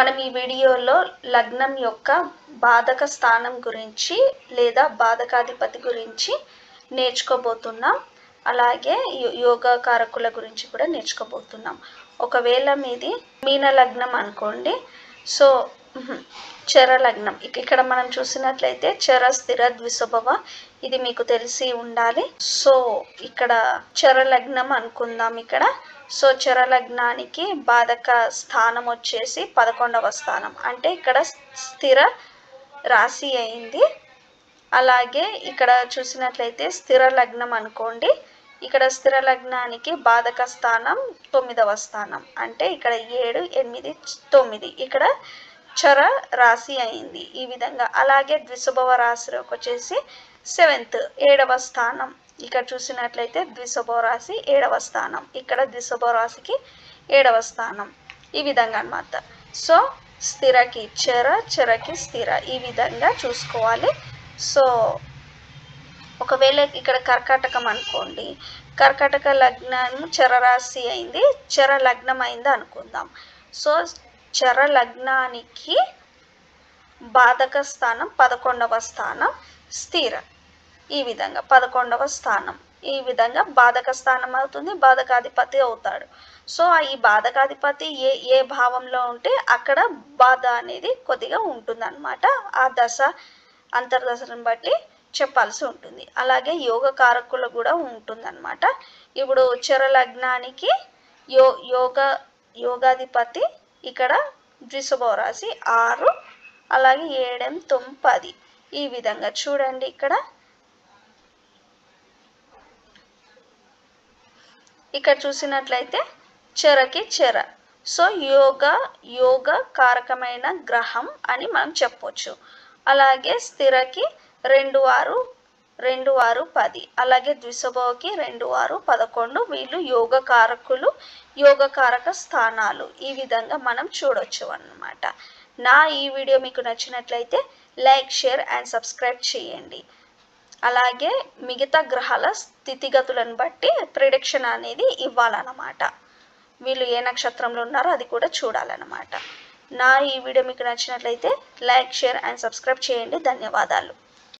మనం ఈ వీడియోలో లగ్నం యొక్క బాధక స్థానం గురించి లేదా బాధకాధిపతి గురించి నేర్చుకోబోతున్నాం. అలాగే యో- యోగా కారకుల గురించి కూడా నేర్చుకోబోతున్నాం. ఒకవేళ మీది మీన లగ్నం అనుకోండి. సో లగ్నం ఇక్కడ మనం చూసినట్లయితే చర స్థిర ద్విస్వభవ. ఇది మీకు తెలిసి ఉండాలి. సో ఇక్కడ చర లగ్నం అనుకుందాం ఇక్కడ. సో చర లగ్నానికి బాధక స్థానం వచ్చేసి పదకొండవ స్థానం. అంటే ఇక్కడ స్థిర రాశి అయింది. అలాగే ఇక్కడ చూసినట్లయితే స్థిర లగ్నం అనుకోండి. ఇక్కడ స్థిర లగ్నానికి బాధక స్థానం తొమ్మిదవ స్థానం. అంటే ఇక్కడ ఏడు ఎనిమిది తొమ్మిది. ఇక్కడ చర రాశి అయింది. ఈ విధంగా అలాగే ద్విశుభవ రాశిలోకి వచ్చేసి సెవెంత్ ఏడవ స్థానం. ఇక్కడ చూసినట్లయితే ద్విశుభవ రాశి ఏడవ స్థానం. ఇక్కడ ద్విశుభవ రాశికి ఏడవ స్థానం. ఈ విధంగా అన్నమాట. సో స్థిరకి చెర చెరకి స్థిర. ఈ విధంగా చూసుకోవాలి. సో ఒకవేళ ఇక్కడ కర్కాటకం అనుకోండి. కర్కాటక లగ్నం చరరాశి అయింది. చర లగ్నం అయింది అనుకుందాం. సో చర లగ్నానికి బాధక స్థానం పదకొండవ స్థానం స్థిర. ఈ విధంగా పదకొండవ స్థానం. ఈ విధంగా బాధక స్థానం అవుతుంది బాధకాధిపతి అవుతాడు. సో ఈ బాధకాధిపతి ఏ ఏ భావంలో ఉంటే అక్కడ బాధ అనేది కొద్దిగా ఉంటుందన్నమాట. ఆ దశ అంతర్దశను బట్టి చెప్పాల్సి ఉంటుంది. అలాగే యోగ కారకులు కూడా ఉంటుందన్నమాట. ఇప్పుడు చర లగ్నానికి యో యోగ యోగాధిపతి ఇక్కడ ద్విశుభవ రాశి ఆరు అలాగే ఏడెం తొంపది ఈ విధంగా చూడండి ఇక్కడ. ఇక్కడ చూసినట్లయితే చెరకి చెర. సో యోగ యోగ కారకమైన గ్రహం అని మనం చెప్పొచ్చు. అలాగే స్థిరకి రెండు ఆరు రెండు ఆరు పది. అలాగే ద్విశభోకి రెండు ఆరు పదకొండు. వీళ్ళు యోగ కారకులు యోగ కారక స్థానాలు. ఈ విధంగా మనం చూడొచ్చు అన్నమాట. నా ఈ వీడియో మీకు నచ్చినట్లయితే లైక్ షేర్ అండ్ సబ్స్క్రైబ్ చేయండి. అలాగే మిగతా గ్రహాల స్థితిగతులను బట్టి ప్రిడిక్షన్ అనేది ఇవ్వాలన్నమాట. వీళ్ళు ఏ నక్షత్రంలో ఉన్నారో అది కూడా చూడాలన్నమాట. నా ఈ వీడియో మీకు నచ్చినట్లయితే లైక్ షేర్ అండ్ సబ్స్క్రైబ్ చేయండి. ధన్యవాదాలు.